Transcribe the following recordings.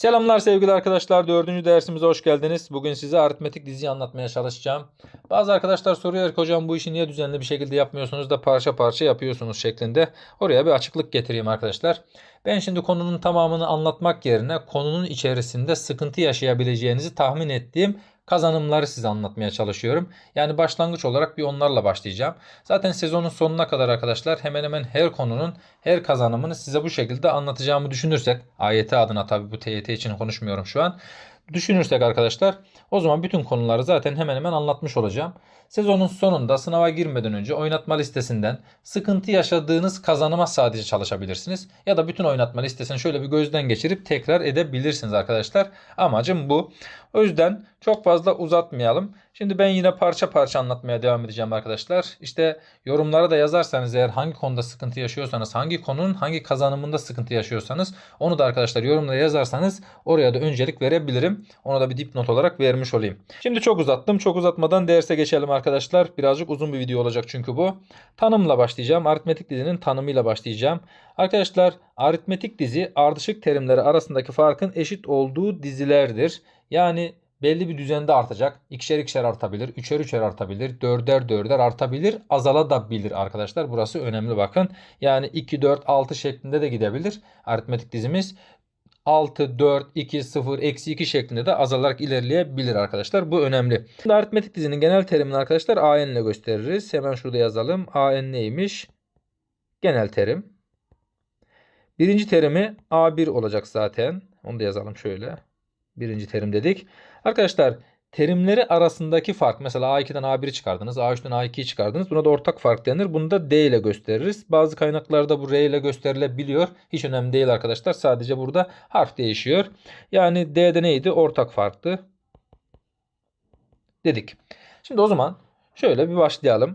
Selamlar sevgili arkadaşlar. Dördüncü dersimize hoş geldiniz. Bugün size aritmetik diziyi anlatmaya çalışacağım. Bazı arkadaşlar soruyor ki hocam bu işi niye düzenli bir şekilde yapmıyorsunuz da parça parça yapıyorsunuz şeklinde. Oraya bir açıklık getireyim arkadaşlar. Ben şimdi konunun tamamını anlatmak yerine konunun içerisinde sıkıntı yaşayabileceğinizi tahmin ettiğim kazanımları size anlatmaya çalışıyorum. Yani başlangıç olarak bir onlarla başlayacağım. Zaten sezonun sonuna kadar arkadaşlar hemen hemen her konunun her kazanımını size bu şekilde anlatacağımı düşünürsek AYT adına tabi bu TYT için konuşmuyorum şu an. Düşünürsek arkadaşlar o zaman bütün konuları zaten hemen hemen anlatmış olacağım. Sezonun sonunda sınava girmeden önce oynatma listesinden sıkıntı yaşadığınız kazanıma sadece çalışabilirsiniz. Ya da bütün oynatma listesini şöyle bir gözden geçirip tekrar edebilirsiniz arkadaşlar. Amacım bu. O yüzden çok fazla uzatmayalım. Şimdi ben yine parça parça anlatmaya devam edeceğim arkadaşlar. İşte yorumlara da yazarsanız eğer hangi konuda sıkıntı yaşıyorsanız, hangi konunun hangi kazanımında sıkıntı yaşıyorsanız onu da arkadaşlar yorumlara yazarsanız oraya da öncelik verebilirim. Onu da bir dipnot olarak vermiş olayım. Şimdi çok uzattım. Çok uzatmadan derse geçelim arkadaşlar. Birazcık uzun bir video olacak çünkü bu. Tanımla başlayacağım. Aritmetik dizinin tanımıyla başlayacağım. Arkadaşlar aritmetik dizi ardışık terimleri arasındaki farkın eşit olduğu dizilerdir. Yani belli bir düzende artacak. İkişer ikişer artabilir, üçer üçer artabilir, dörder dörder artabilir, azalabilir arkadaşlar. Burası önemli bakın. Yani 2, 4, 6 şeklinde de gidebilir aritmetik dizimiz. 6, 4, 2, 0, eksi 2 şeklinde de azalarak ilerleyebilir arkadaşlar. Bu önemli. Şimdi aritmetik dizinin genel terimini arkadaşlar AN ile gösteririz. Hemen şurada yazalım. AN neymiş? Genel terim. Birinci terimi A1 olacak zaten. Onu da yazalım şöyle. Birinci terim dedik. Arkadaşlar terimleri arasındaki fark mesela A2'den A1'i çıkardınız. A3'ten A2'yi çıkardınız. Buna da ortak fark denir. Bunu da D ile gösteririz. Bazı kaynaklarda bu R ile gösterilebiliyor. Hiç önemli değil arkadaşlar. Sadece burada harf değişiyor. Yani D'de neydi? Ortak farktı. Dedik. Şimdi o zaman şöyle bir başlayalım.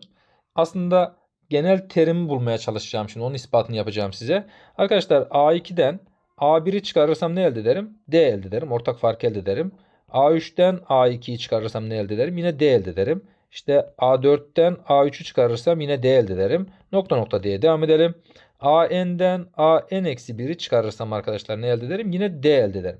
Aslında genel terimi bulmaya çalışacağım şimdi. Onun ispatını yapacağım size. Arkadaşlar A2'den A1'i çıkarırsam ne elde ederim? D elde ederim. Ortak fark elde ederim. A3'ten A2'yi çıkarırsam ne elde ederim? Yine D elde ederim. İşte A4'ten A3'ü çıkarırsam yine D elde ederim. Nokta nokta diye devam edelim. AN'den AN-1'i çıkarırsam arkadaşlar ne elde ederim? Yine D elde ederim.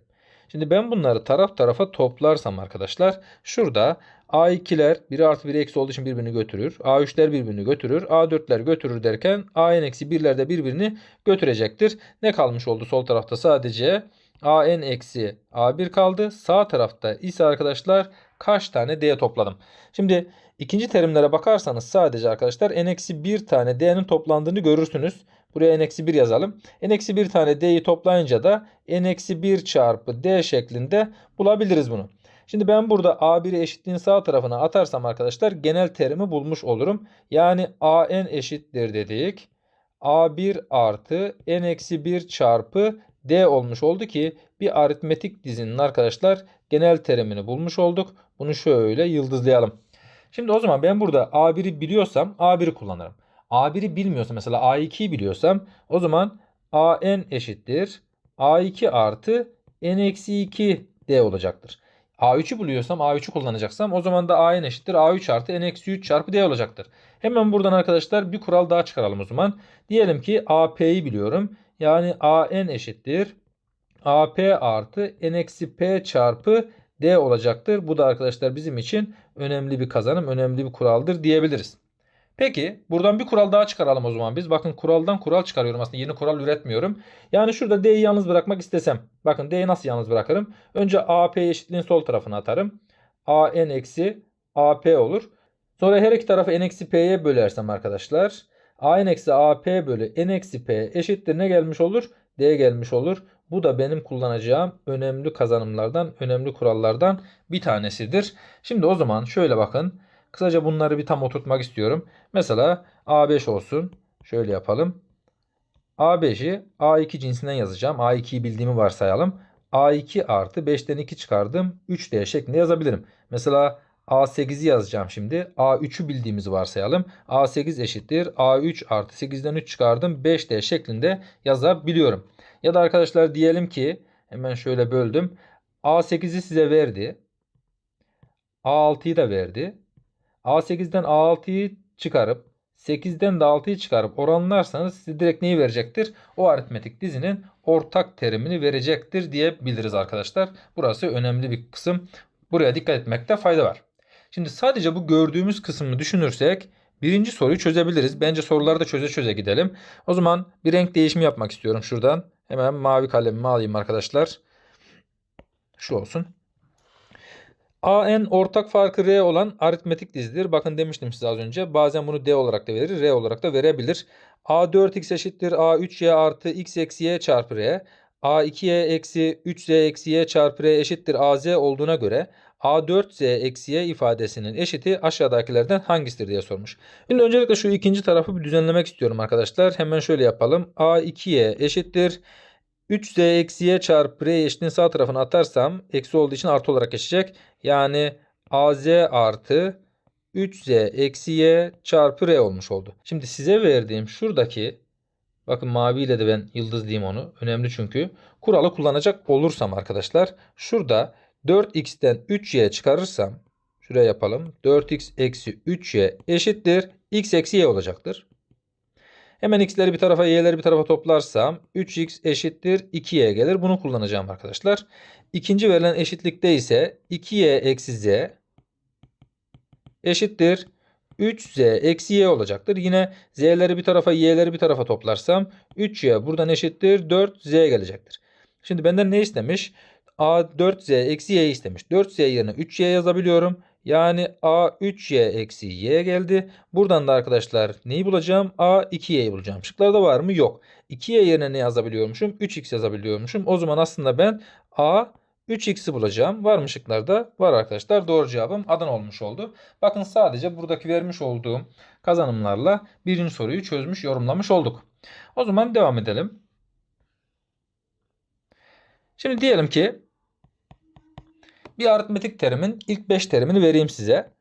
Şimdi ben bunları taraf tarafa toplarsam arkadaşlar şurada A2'ler 1 artı 1 eksi olduğu için birbirini götürür. A3'ler birbirini götürür. A4'ler götürür derken AN-1'ler de birbirini götürecektir. Ne kalmış oldu sol tarafta sadece AN eksi A1 kaldı. Sağ tarafta ise arkadaşlar kaç tane D topladım. Şimdi ikinci terimlere bakarsanız sadece arkadaşlar n eksi 1 tane D'nin toplandığını görürsünüz. Buraya n eksi 1 yazalım. n eksi 1 tane D'yi toplayınca da n eksi 1 çarpı D şeklinde bulabiliriz bunu. Şimdi ben burada A1'i eşitliğin sağ tarafına atarsam arkadaşlar genel terimi bulmuş olurum. Yani AN eşittir dedik. A1 artı n eksi 1 çarpı D olmuş oldu ki bir aritmetik dizinin arkadaşlar genel terimini bulmuş olduk. Bunu şöyle yıldızlayalım. Şimdi o zaman ben burada A1'i biliyorsam A1'i kullanırım. A1'i bilmiyorsam mesela A2'yi biliyorsam o zaman AN eşittir. A2 artı N eksi 2 D olacaktır. A3'ü buluyorsam A3'ü kullanacaksam o zaman da AN eşittir. A3 artı N eksi 3 çarpı D olacaktır. Hemen buradan arkadaşlar bir kural daha çıkaralım o zaman. Diyelim ki AP'yi biliyorum. Yani AN eşittir. AP artı N eksi P çarpı D olacaktır. Bu da arkadaşlar bizim için önemli bir kazanım, önemli bir kuraldır diyebiliriz. Peki buradan bir kural daha çıkaralım o zaman biz. Bakın kuraldan kural çıkarıyorum aslında yeni kural üretmiyorum. Yani şurada D'yi yalnız bırakmak istesem. Bakın D'yi nasıl yalnız bırakırım? Önce AP eşitliğin sol tarafına atarım. AN eksi AP olur. Sonra her iki tarafı N eksi P'ye bölersem arkadaşlar. AN eksi AP bölü N eksi P eşittir ne gelmiş olur? D gelmiş olur. Bu da benim kullanacağım önemli kazanımlardan, önemli kurallardan bir tanesidir. Şimdi o zaman şöyle bakın. Kısaca bunları bir tam oturtmak istiyorum. Mesela A5 olsun. Şöyle yapalım. A5'i A2 cinsinden yazacağım. A2'yi bildiğimi varsayalım. A2 artı 5'ten 2 çıkardım. 3D şeklinde yazabilirim. Mesela A8'i yazacağım şimdi. A3'ü bildiğimizi varsayalım. A8 eşittir. A3 artı 8'den 3 çıkardım. 5D şeklinde yazabiliyorum. Ya da arkadaşlar diyelim ki hemen şöyle böldüm. A8'i size verdi. A6'yı da verdi. A8'den A6'yı çıkarıp 8'den de 6'yı çıkarıp oranlarsanız size direkt neyi verecektir? O aritmetik dizinin ortak terimini verecektir diyebiliriz arkadaşlar. Burası önemli bir kısım. Buraya dikkat etmekte fayda var. Şimdi sadece bu gördüğümüz kısmını düşünürsek birinci soruyu çözebiliriz. Bence soruları da çöze çöze gidelim. O zaman bir renk değişimi yapmak istiyorum şuradan. Hemen mavi kalemimi alayım arkadaşlar. Şu olsun. AN ortak farkı R olan aritmetik dizidir. Bakın demiştim size az önce. Bazen bunu D olarak da verir, R olarak da verebilir. A4x eşittir A3y artı x eksi y çarpı R. A2y eksi 3z eksi y çarpı R eşittir AZ olduğuna göre A4z eksi y ifadesinin eşiti aşağıdakilerden hangisidir diye sormuş. Şimdi öncelikle şu ikinci tarafı bir düzenlemek istiyorum arkadaşlar. Hemen şöyle yapalım. A2y eşittir 3z eksi y çarpı r eşitliğin sağ tarafına atarsam eksi olduğu için artı olarak geçecek. Yani az artı 3z eksi y çarpı r olmuş oldu. Şimdi size verdiğim şuradaki bakın maviyle de ben yıldız diyeyim onu. Önemli çünkü. Kuralı kullanacak olursam arkadaşlar şurada 4x'ten 3y çıkarırsam şuraya yapalım. 4x eksi 3y eşittir. x eksi y olacaktır. Hemen x'leri bir tarafa y'leri bir tarafa toplarsam 3x eşittir 2y gelir. Bunu kullanacağım arkadaşlar. İkinci verilen eşitlikte ise 2y eksi z eşittir 3z eksi y olacaktır. Yine z'leri bir tarafa y'leri bir tarafa toplarsam 3y buradan eşittir 4z gelecektir. Şimdi benden ne istemiş? A 4z eksi y istemiş. 4z yerine 3y yazabiliyorum. Yani a 3y eksi y geldi. Buradan da arkadaşlar neyi bulacağım? a 2y'yi bulacağım. Şıklarda var mı? Yok. 2y yerine ne yazabiliyormuşum? 3x yazabiliyormuşum. O zaman aslında ben a 3x'i bulacağım. Var mı şıklarda? Var arkadaşlar. Doğru cevabım Adana olmuş oldu. Bakın sadece buradaki vermiş olduğum kazanımlarla birinci soruyu çözmüş, yorumlamış olduk. O zaman devam edelim. Şimdi diyelim ki bir aritmetik terimin ilk 5 terimini vereyim size.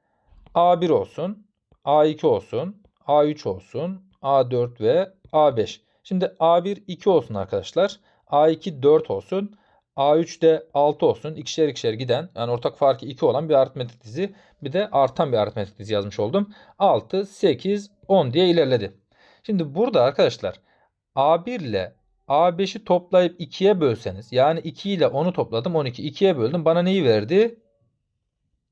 A1 olsun, A2 olsun, A3 olsun, A4 ve A5. Şimdi A1 2 olsun arkadaşlar. A2 4 olsun. A3 de 6 olsun. İkişer ikişer giden yani ortak farkı 2 olan bir aritmetik dizi. Bir de artan bir aritmetik dizi yazmış oldum. 6, 8, 10 diye ilerledi. Şimdi burada arkadaşlar A1 ile A5'i toplayıp 2'ye bölseniz yani 2 ile 10'u topladım 12 2'ye böldüm bana neyi verdi?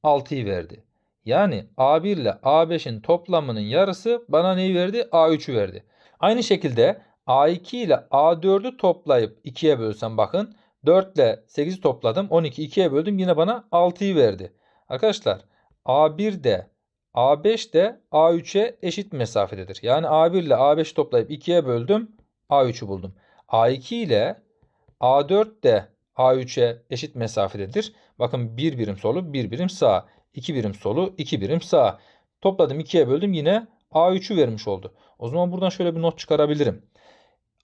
6'yı verdi. Yani A1 ile A5'in toplamının yarısı bana neyi verdi? A3'ü verdi. Aynı şekilde A2 ile A4'ü toplayıp 2'ye bölsem bakın 4 ile 8'i topladım 12 2'ye böldüm yine bana 6'yı verdi. Arkadaşlar A1 de A5 de A3'e eşit mesafededir. Yani A1 ile A5 toplayıp 2'ye böldüm A3'ü buldum. A2 ile A4 de A3'e eşit mesafededir. Bakın bir birim solu, bir birim sağ. 2 birim solu, 2 birim sağ. Topladım 2'ye böldüm yine A3'ü vermiş oldu. O zaman buradan şöyle bir not çıkarabilirim.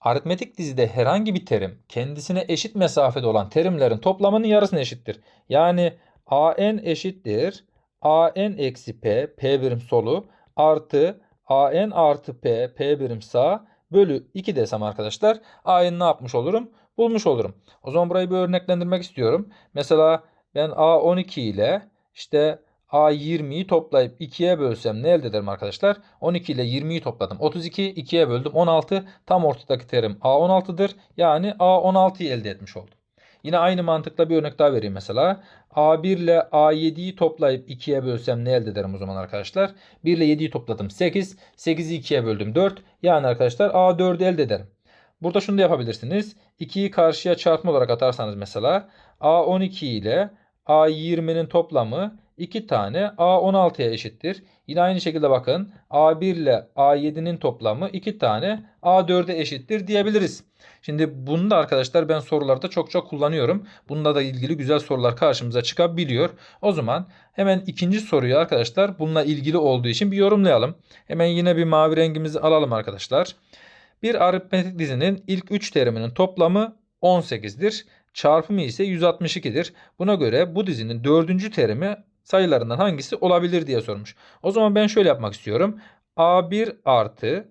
Aritmetik dizide herhangi bir terim kendisine eşit mesafede olan terimlerin toplamının yarısına eşittir. Yani AN eşittir. AN eksi P, P birim solu artı AN artı P, P birim sağ bölü 2 desem arkadaşlar A'yı ne yapmış olurum? Bulmuş olurum. O zaman burayı bir örneklendirmek istiyorum. Mesela ben A12 ile işte A20'yi toplayıp 2'ye bölsem ne elde ederim arkadaşlar? 12 ile 20'yi topladım. 32 2'ye böldüm 16. Tam ortadaki terim A16'dır. Yani A16'yı elde etmiş oldum. Yine aynı mantıkla bir örnek daha vereyim mesela. A1 ile A7'yi toplayıp 2'ye bölsem ne elde ederim o zaman arkadaşlar? 1 ile 7'yi topladım 8. 8'i 2'ye böldüm 4. Yani arkadaşlar A4'ü elde ederim. Burada şunu da yapabilirsiniz. 2'yi karşıya çarpma olarak atarsanız mesela A12 ile A20'nin toplamı 2 tane A16'ya eşittir. Yine aynı şekilde bakın A1 ile A7'nin toplamı 2 tane A4'e eşittir diyebiliriz. Şimdi bunu da arkadaşlar ben sorularda çok çok kullanıyorum. Bunda da ilgili güzel sorular karşımıza çıkabiliyor. O zaman hemen ikinci soruyu arkadaşlar bununla ilgili olduğu için bir yorumlayalım. Hemen yine bir mavi rengimizi alalım arkadaşlar. Bir aritmetik dizinin ilk 3 teriminin toplamı 18'dir. Çarpımı ise 162'dir. Buna göre bu dizinin dördüncü terimi sayılarından hangisi olabilir diye sormuş. O zaman ben şöyle yapmak istiyorum. A1 artı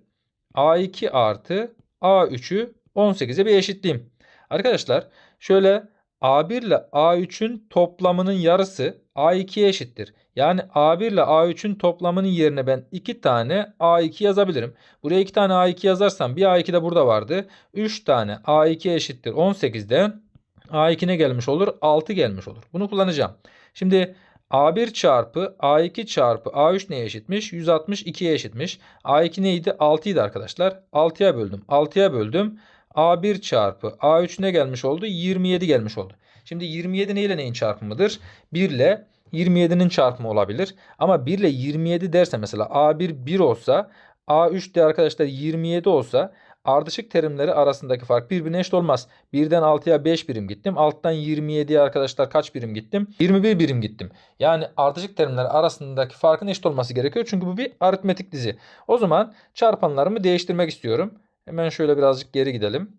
A2 artı A3'ü 18'e bir eşitleyeyim. Arkadaşlar şöyle A1 ile A3'ün toplamının yarısı A2'ye eşittir. Yani A1 ile A3'ün toplamının yerine ben 2 tane A2 yazabilirim. Buraya 2 tane A2 yazarsam bir A2 de burada vardı. 3 tane A2 eşittir 18'den A2 ne gelmiş olur? 6 gelmiş olur. Bunu kullanacağım. Şimdi A1 çarpı A2 çarpı A3 neye eşitmiş? 162'ye eşitmiş. A2 neydi? 6 idi arkadaşlar. 6'ya böldüm. 6'ya böldüm. A1 çarpı A3 ne gelmiş oldu? 27 gelmiş oldu. Şimdi 27 ne neyin çarpımıdır? 1 ile 27'nin çarpımı olabilir. Ama 1 ile 27 derse mesela A1 1 olsa A3 de arkadaşlar 27 olsa ardışık terimleri arasındaki fark birbirine eşit olmaz. 1'den 6'ya 5 birim gittim. 6'dan 27'ye arkadaşlar kaç birim gittim? 21 birim gittim. Yani ardışık terimler arasındaki farkın eşit olması gerekiyor. Çünkü bu bir aritmetik dizi. O zaman çarpanlarımı değiştirmek istiyorum. Hemen şöyle birazcık geri gidelim.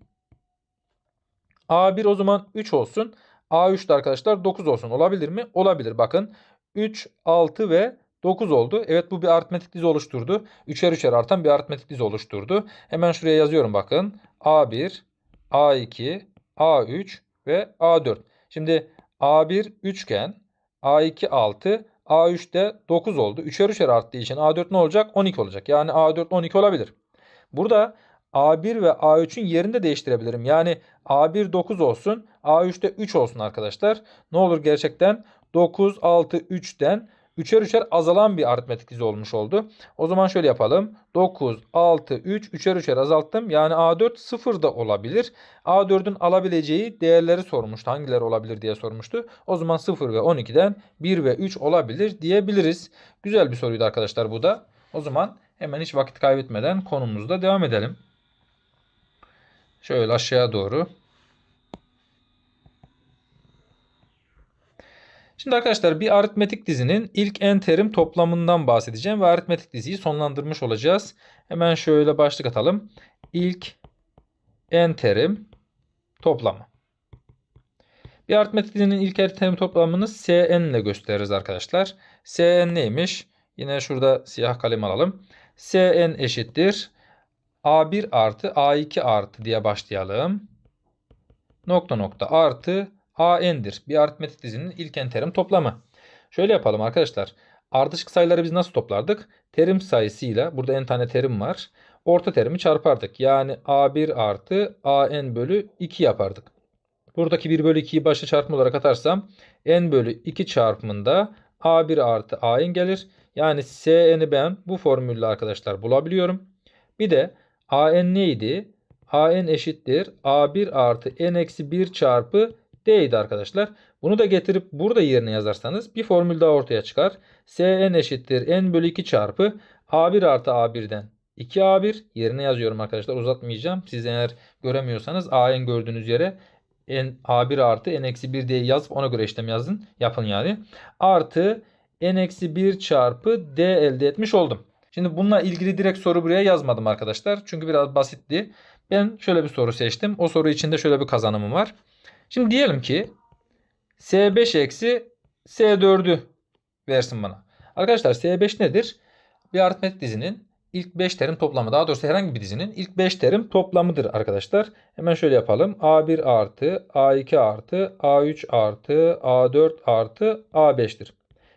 A1 o zaman 3 olsun. A3 de arkadaşlar 9 olsun. Olabilir mi? Olabilir. Bakın 3, 6 ve 9 oldu. Evet bu bir aritmetik dizi oluşturdu. Üçer üçer artan bir aritmetik dizi oluşturdu. Hemen şuraya yazıyorum bakın. A1, A2, A3 ve A4. Şimdi A1 üçgen, A2 6, A3 de 9 oldu. Üçer üçer arttığı için A4 ne olacak? 12 olacak. Yani A4 12 olabilir. Burada A1 ve A3'ün yerini de değiştirebilirim. Yani A1 9 olsun, A3 de 3 olsun arkadaşlar. Ne olur gerçekten 9, 6, 3'ten üçer üçer azalan bir aritmetik dizi olmuş oldu. O zaman şöyle yapalım. 9, 6, 3, üçer üçer azalttım. Yani A4 0 da olabilir. A4'ün alabileceği değerleri sormuştu. Hangileri olabilir diye sormuştu. O zaman 0 ve 12'den 1 ve 3 olabilir diyebiliriz. Güzel bir soruydu arkadaşlar bu da. O zaman hemen hiç vakit kaybetmeden konumuzda devam edelim. Şöyle aşağıya doğru. Şimdi arkadaşlar bir aritmetik dizinin ilk n terim toplamından bahsedeceğim ve aritmetik diziyi sonlandırmış olacağız. Hemen şöyle başlık atalım. İlk n terim toplamı. Bir aritmetik dizinin ilk n terim toplamını Sn ile gösteririz arkadaşlar. Sn neymiş? Yine şurada siyah kalem alalım. Sn eşittir. A1 artı A2 artı diye başlayalım. Nokta nokta artı AN'dir. Bir aritmetik dizinin ilk n terim toplamı. Şöyle yapalım arkadaşlar. Ardışık sayıları biz nasıl toplardık? Terim sayısıyla burada n tane terim var. Orta terimi çarpardık. Yani A1 artı AN bölü 2 yapardık. Buradaki 1 bölü 2'yi başta çarpım olarak atarsam n bölü 2 çarpımında A1 artı AN gelir. Yani Sn'i ben bu formülle arkadaşlar bulabiliyorum. Bir de AN neydi? AN eşittir. A1 artı N eksi 1 çarpı D'ydi arkadaşlar. Bunu da getirip burada yerine yazarsanız bir formül daha ortaya çıkar. Sn eşittir n bölü 2 çarpı a1 artı a1'den 2a1 yerine yazıyorum arkadaşlar uzatmayacağım. Siz eğer göremiyorsanız an gördüğünüz yere n a1 artı n eksi 1 diye yazıp ona göre işlem yazın. Yapın yani. Artı n eksi 1 çarpı d elde etmiş oldum. Şimdi bununla ilgili direkt soru buraya yazmadım arkadaşlar. Çünkü biraz basitti. Ben şöyle bir soru seçtim. O soru içinde şöyle bir kazanımım var. Şimdi diyelim ki S5 eksi S4'ü versin bana. Arkadaşlar S5 nedir? Bir aritmetik dizinin ilk 5 terim toplamı. Daha doğrusu herhangi bir dizinin ilk 5 terim toplamıdır arkadaşlar. Hemen şöyle yapalım. A1 artı A2 artı A3 artı A4 artı A5'tir.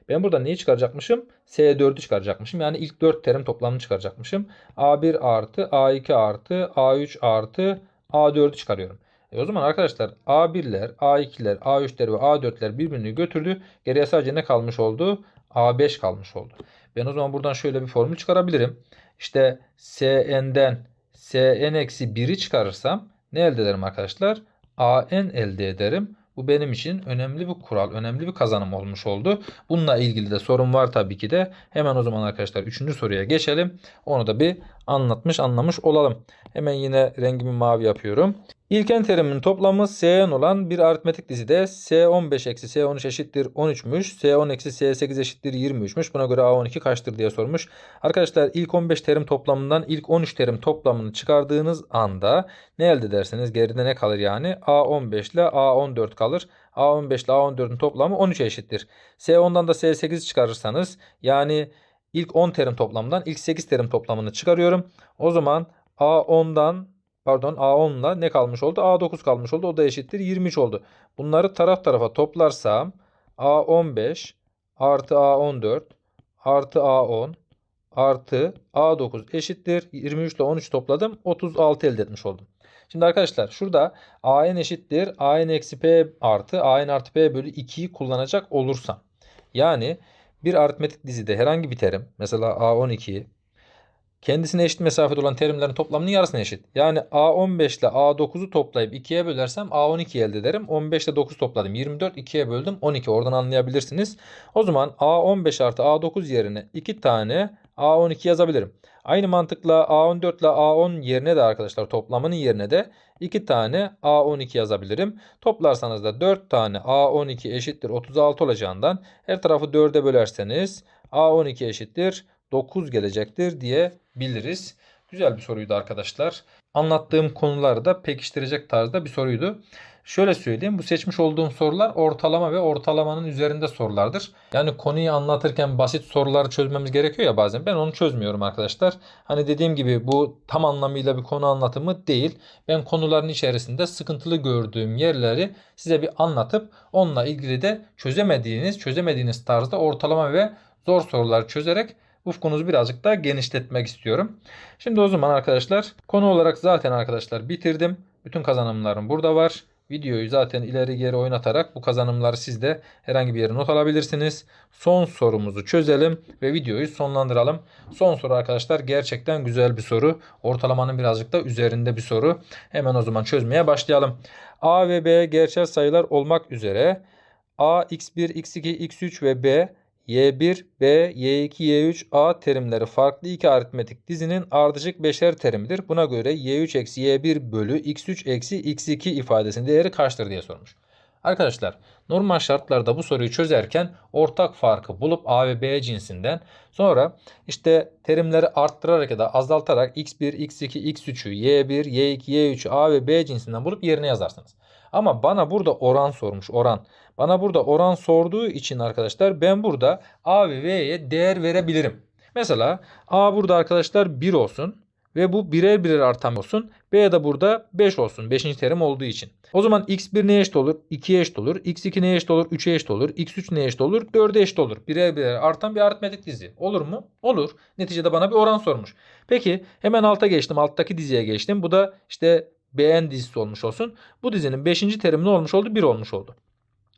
Ben burada neyi çıkaracakmışım? S4'ü çıkaracakmışım. Yani ilk 4 terim toplamını çıkaracakmışım. A1 artı A2 artı A3 artı A4'ü çıkarıyorum. E o zaman arkadaşlar A1'ler, A2'ler, A3'ler ve A4'ler birbirini götürdü. Geriye sadece ne kalmış oldu? A5 kalmış oldu. Ben o zaman buradan şöyle bir formül çıkarabilirim. İşte Sn'den Sn-1'i çıkarırsam ne elde ederim arkadaşlar? An elde ederim. Bu benim için önemli bir kural, önemli bir kazanım olmuş oldu. Bununla ilgili de sorun var tabii ki de. Hemen o zaman arkadaşlar 3. soruya geçelim. Onu da bir anlatmış, anlamış olalım. Hemen yine rengimi mavi yapıyorum. İlken terimin toplamı Sn olan bir aritmetik dizide S15 eksi S13 eşittir 13'müş. S10 eksi S8 eşittir 23'müş. Buna göre A12 kaçtır diye sormuş. Arkadaşlar ilk 15 terim toplamından ilk 13 terim toplamını çıkardığınız anda ne elde ederseniz geride ne kalır yani? A15 ile A14 kalır. A15 ile A14'ün toplamı 13'e eşittir. S10'dan da S8 çıkarırsanız yani ilk 10 terim toplamından ilk 8 terim toplamını çıkarıyorum. O zaman A10'dan pardon A10 ile ne kalmış oldu? A9 kalmış oldu. O da eşittir 23 oldu. Bunları taraf tarafa toplarsam A15 artı A14 artı A10 artı A9 eşittir. 23 ile 13 topladım. 36 elde etmiş oldum. Şimdi arkadaşlar şurada AN eşittir. AN eksi P artı AN artı P bölü 2'yi kullanacak olursam. Yani bir aritmetik dizide herhangi bir terim mesela A12 kendisine eşit mesafede olan terimlerin toplamının yarısına eşit. Yani A15 ile A9'u toplayıp 2'ye bölersem A12 elde ederim. 15 ile 9 topladım. 24 2'ye böldüm. 12 oradan anlayabilirsiniz. O zaman A15 artı A9 yerine 2 tane A12 yazabilirim. Aynı mantıkla A14 ile A10 yerine de arkadaşlar toplamının yerine de 2 tane A12 yazabilirim. Toplarsanız da 4 tane A12 eşittir 36 olacağından her tarafı 4'e bölerseniz A12 eşittir 9 gelecektir diyebiliriz. Güzel bir soruydu arkadaşlar. Anlattığım konuları da pekiştirecek tarzda bir soruydu. Şöyle söyleyeyim bu seçmiş olduğum sorular ortalama ve ortalamanın üzerinde sorulardır. Yani konuyu anlatırken basit soruları çözmemiz gerekiyor ya bazen. Ben onu çözmüyorum arkadaşlar. Hani dediğim gibi bu tam anlamıyla bir konu anlatımı değil. Ben konuların içerisinde sıkıntılı gördüğüm yerleri size bir anlatıp onunla ilgili de çözemediğiniz, çözemediğiniz tarzda ortalama ve zor soruları çözerek ufkunuzu birazcık daha genişletmek istiyorum. Şimdi o zaman arkadaşlar konu olarak zaten arkadaşlar bitirdim. Bütün kazanımlarım burada var. Videoyu zaten ileri geri oynatarak bu kazanımları siz de herhangi bir yere not alabilirsiniz. Son sorumuzu çözelim ve videoyu sonlandıralım. Son soru arkadaşlar gerçekten güzel bir soru. Ortalamanın birazcık da üzerinde bir soru. Hemen o zaman çözmeye başlayalım. A ve B gerçel sayılar olmak üzere A, x1, x2, x3 ve B Y1, B, Y2, Y3, A terimleri farklı iki aritmetik dizinin ardışık beşer terimidir. Buna göre Y3 eksi Y1 bölü X3 eksi X2 ifadesinin değeri kaçtır diye sormuş. Arkadaşlar normal şartlarda bu soruyu çözerken ortak farkı bulup A ve B cinsinden sonra işte terimleri arttırarak ya da azaltarak X1, X2, X3'ü Y1, Y2, Y3'ü A ve B cinsinden bulup yerine yazarsınız. Ama bana burada oran sormuş oran. Bana burada oran sorduğu için arkadaşlar ben burada A ve V'ye değer verebilirim. Mesela A burada arkadaşlar 1 olsun ve bu birer birer artan olsun. B de burada 5 olsun 5. terim olduğu için. O zaman x1 neye eşit olur? 2'ye eşit olur. x2 neye eşit olur? 3'e eşit olur. x3 neye eşit olur? 4'e eşit olur. Birer birer artan bir aritmetik dizi. Olur mu? Olur. Neticede bana bir oran sormuş. Peki hemen alta geçtim. Alttaki diziye geçtim. Bu da işte Bn dizisi olmuş olsun. Bu dizinin 5. terimi ne olmuş oldu? 1 olmuş oldu.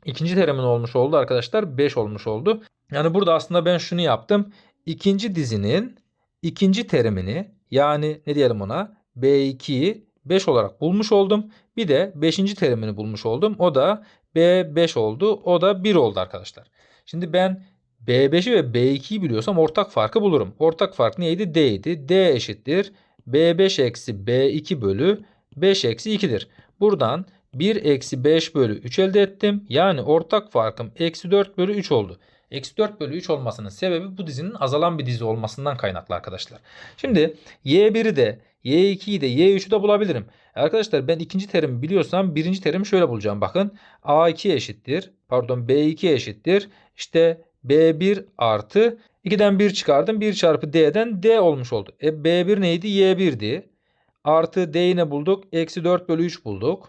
İkinci terimin olmuş oldu arkadaşlar. 5 olmuş oldu. Yani burada aslında ben şunu yaptım. İkinci dizinin ikinci terimini yani ne diyelim ona B2'yi 5 olarak bulmuş oldum. Bir de 5. terimini bulmuş oldum. O da B5 oldu. O da 1 oldu arkadaşlar. Şimdi ben B5'i ve B2'yi biliyorsam ortak farkı bulurum. Ortak fark neydi? D idi. D eşittir. B5 eksi B2 bölü 5 eksi 2'dir. Buradan 1 eksi 5 bölü 3 elde ettim. Yani ortak farkım eksi 4 bölü 3 oldu. Eksi 4 bölü 3 olmasının sebebi bu dizinin azalan bir dizi olmasından kaynaklı arkadaşlar. Şimdi Y1'i de Y2'yi de Y3'ü de bulabilirim. Arkadaşlar ben ikinci terimi biliyorsam birinci terimi şöyle bulacağım. Bakın A2 eşittir. Pardon B2 eşittir. İşte B1 artı 2'den 1 çıkardım. 1 çarpı D'den D olmuş oldu. E B1 neydi? Y1'di. Artı D'yi ne bulduk? Eksi 4 bölü 3 bulduk.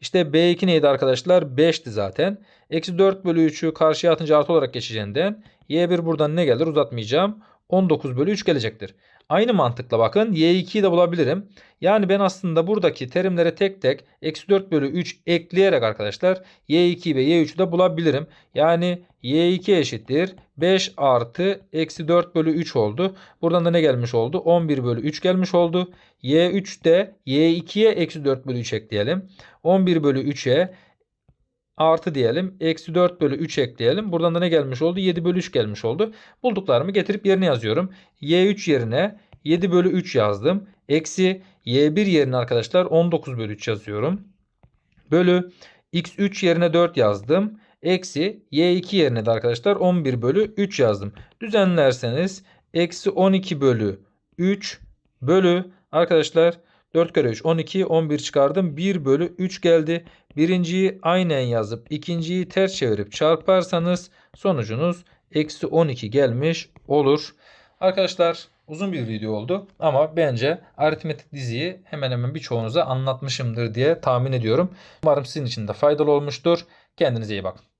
İşte B2 neydi arkadaşlar? 5'ti zaten. Eksi 4 bölü 3'ü karşıya atınca artı olarak geçeceğinden Y1 buradan ne gelir uzatmayacağım. 19 bölü 3 gelecektir. Aynı mantıkla bakın Y2'yi de bulabilirim. Yani ben aslında buradaki terimlere tek tek eksi 4 bölü 3 ekleyerek arkadaşlar Y2 ve Y3'ü de bulabilirim. Yani Y2 eşittir 5 artı eksi 4 bölü 3 oldu. Buradan da ne gelmiş oldu? 11 bölü 3 gelmiş oldu. Y3'te Y2'ye eksi 4 bölü 3 ekleyelim. 11 bölü 3'e artı diyelim. Eksi 4 bölü 3 ekleyelim. Buradan da ne gelmiş oldu? 7 bölü 3 gelmiş oldu. Bulduklarımı getirip yerine yazıyorum. Y3 yerine 7 bölü 3 yazdım. Eksi Y1 yerine arkadaşlar 19 bölü 3 yazıyorum. Bölü X3 yerine 4 yazdım. Eksi Y2 yerine de arkadaşlar 11 bölü 3 yazdım. Düzenlerseniz eksi 12 bölü 3 bölü arkadaşlar 4 kere 3 12 11 çıkardım. 1 bölü 3 geldi. Birinciyi aynen yazıp ikinciyi ters çevirip çarparsanız sonucunuz eksi 12 gelmiş olur. Arkadaşlar uzun bir video oldu ama bence aritmetik diziyi hemen hemen birçoğunuza anlatmışımdır diye tahmin ediyorum. Umarım sizin için de faydalı olmuştur. Kendinize iyi bakın.